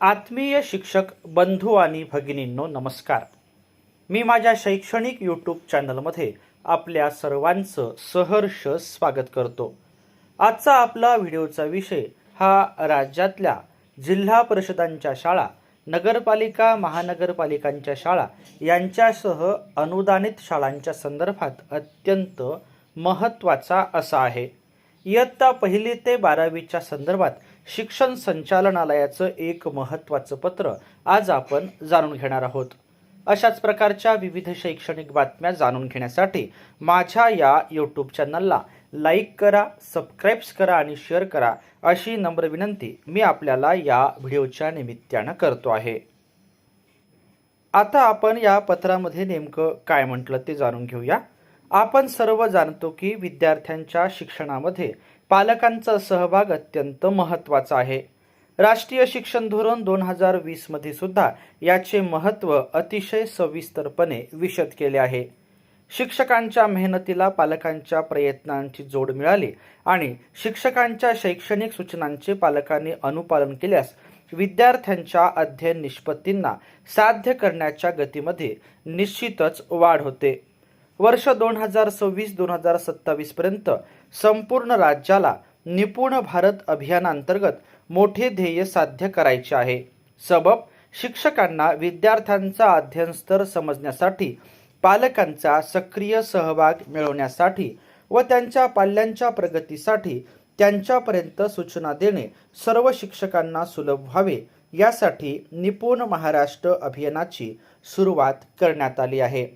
आत्मीय शिक्षक बंधू आणि भगिनींनो नमस्कार. मी माझ्या शैक्षणिक यूट्यूब चॅनलमध्ये आपल्या सर्वांचं सहर्ष स्वागत करतो. आजचा आपला व्हिडिओचा विषय हा राज्यातल्या जिल्हा परिषदांच्या शाळा नगरपालिका महानगरपालिकांच्या शाळा यांच्यासह अनुदानित शाळांच्या संदर्भात अत्यंत महत्त्वाचा असा आहे. इयत्ता पहिली ते बारावीच्या संदर्भात शिक्षण संचालनालयाचं एक महत्त्वाचं पत्र आज आपण जाणून घेणार आहोत. अशाच प्रकारच्या विविध शैक्षणिक बातम्या जाणून घेण्यासाठी माझ्या या यूट्यूब चॅनलला लाईक करा सबस्क्राईब्स करा आणि शेअर करा अशी नम्र विनंती मी आपल्याला या व्हिडिओच्या निमित्तानं करतो आहे. आता आपण या पत्रामध्ये नेमकं काय म्हटलं ते जाणून घेऊया. आपण सर्व जाणतो की विद्यार्थ्यांच्या शिक्षणामध्ये पालकांचा सहभाग अत्यंत महत्त्वाचा आहे. राष्ट्रीय शिक्षण धोरण दोन हजार वीसमध्ये सुद्धा याचे महत्त्व अतिशय सविस्तरपणे विशद केले आहे. शिक्षकांच्या मेहनतीला पालकांच्या प्रयत्नांची जोड मिळाली आणि शिक्षकांच्या शैक्षणिक सूचनांचे पालकांनी अनुपालन केल्यास विद्यार्थ्यांच्या अध्ययन निष्पत्तींना साध्य करण्याच्या गतीमध्ये निश्चितच वाढ होते. वर्ष दोन हजार सव्वीस दोन हजार सत्तावीस पर्यंत संपूर्ण राज्याला निपुण भारत अभियानांतर्गत मोठे ध्येय साध्य करायचे आहे. सबब शिक्षकांना विद्यार्थ्यांचा अध्ययन स्तर समजण्यासाठी पालकांचा सक्रिय सहभाग मिळवण्यासाठी व त्यांच्या पाल्यांच्या प्रगतीसाठी त्यांच्यापर्यंत सूचना देणे सर्व शिक्षकांना सुलभ व्हावे यासाठी निपुण महाराष्ट्र अभियानाची सुरुवात करण्यात आली आहे.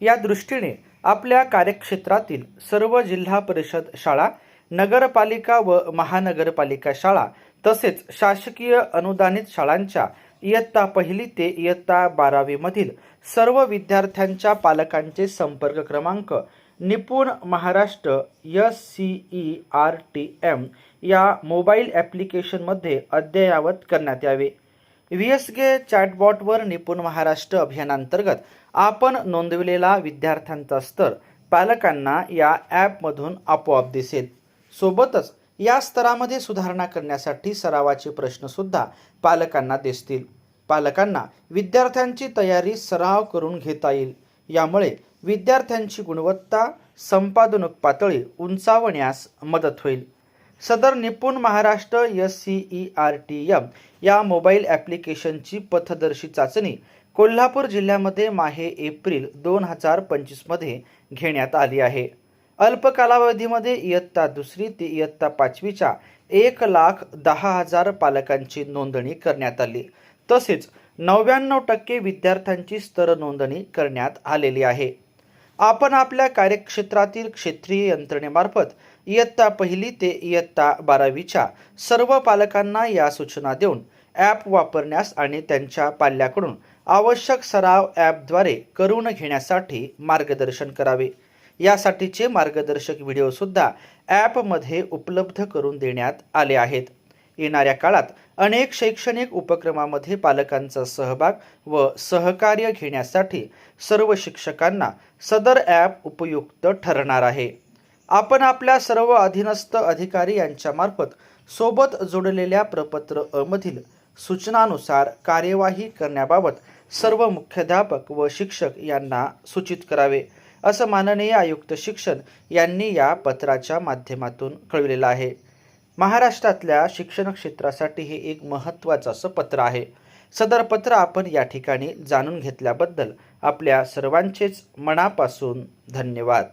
या दृष्टीने आपल्या कार्यक्षेत्रातील सर्व जिल्हा परिषद शाळा नगरपालिका व महानगरपालिका शाळा तसेच शासकीय अनुदानित शाळांच्या इयत्ता पहिली ते इयत्ता बारावीमधील सर्व विद्यार्थ्यांच्या पालकांचे संपर्क क्रमांक Nipun Maharashtra S C E R T M या मोबाईल ॲप्लिकेशनमध्ये अद्ययावत करण्यात यावे. व्ही एस गे चॅटबॉटवर निपुण महाराष्ट्र अभियानांतर्गत आपण नोंदविलेला विद्यार्थ्यांचा स्तर पालकांना या ॲपमधून आपोआप दिसेल. सोबतच या स्तरामध्ये सुधारणा करण्यासाठी सरावाचे प्रश्नसुद्धा पालकांना दिसतील. पालकांना विद्यार्थ्यांची तयारी सराव करून घेता येईल. यामुळे विद्यार्थ्यांची गुणवत्ता संपादनक पातळी उंचावण्यास मदत होईल. सदर Nipun Maharashtra S C E R T M या मोबाईल ॲप्लिकेशनची पथदर्शी चाचणी कोल्हापूर जिल्ह्यामध्ये माहे एप्रिल दोन हजार पंचवीसमध्ये घेण्यात आली आहे. अल्प कालावधीमध्ये इयत्ता दुसरी ते इयत्ता पाचवीच्या एक लाख दहा हजार पालकांची नोंदणी करण्यात आली. तसेच नव्याण्णव टक्के विद्यार्थ्यांची स्तर नोंदणी करण्यात आलेली आहे. आपण आपल्या कार्यक्षेत्रातील क्षेत्रीय यंत्रणेमार्फत इयत्ता पहिली ते इयत्ता बारावीच्या सर्व पालकांना या सूचना देऊन ॲप वापरण्यास आणि त्यांच्या पाल्याकडून आवश्यक सराव ॲपद्वारे करून घेण्यासाठी मार्गदर्शन करावे. यासाठीचे मार्गदर्शक व्हिडिओसुद्धा ॲपमध्ये उपलब्ध करून देण्यात आले आहेत. येणाऱ्या काळात अनेक शैक्षणिक उपक्रमामध्ये पालकांचा सहभाग व सहकार्य घेण्यासाठी सर्व शिक्षकांना सदर ॲप उपयुक्त ठरणार आहे. आपण आपल्या सर्व अधीनस्थ अधिकारी यांच्यामार्फत सोबत जोडलेल्या प्रपत्र अमधील मधील सूचनानुसार कार्यवाही करण्याबाबत सर्व मुख्याध्यापक व शिक्षक यांना सूचित करावे असं माननीय आयुक्त शिक्षण यांनी या पत्राच्या माध्यमातून कळविलेलं आहे. महाराष्ट्रातल्या शिक्षण क्षेत्रासाठी हे एक महत्त्वाचं असं पत्र आहे. सदर पत्र आपण या ठिकाणी जाणून घेतल्याबद्दल आपल्या सर्वांचेच मनापासून धन्यवाद.